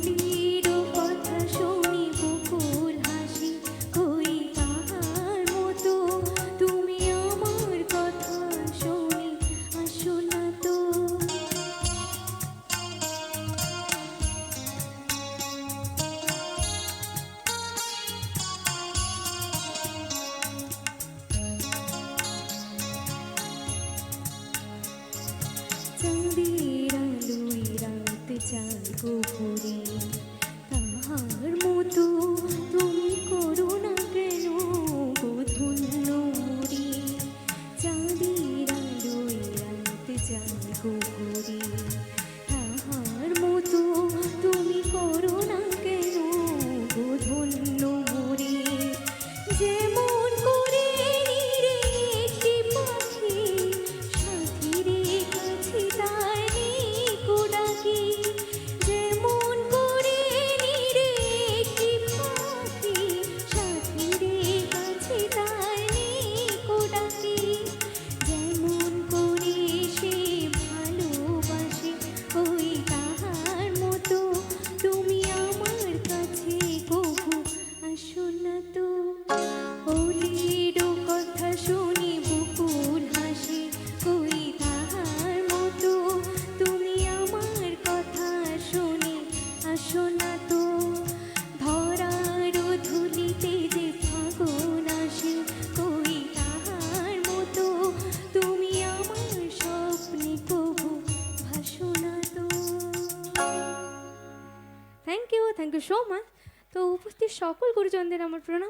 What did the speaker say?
believe. আসো না তো ওলিরও কথা শুনি বুকুল হাসি, কই তাহার মতো? তুমি আমার কথা শুনি, আসো না তো। ধরার ধুলিতে যে ফাগুন আসে, কই তাহার মতো? তুমি আমার স্বপ্নে কবু ভাসো না তো। Thank you thank you so much তো উপস্থিত সকল গুরুজনদের আমার প্রণাম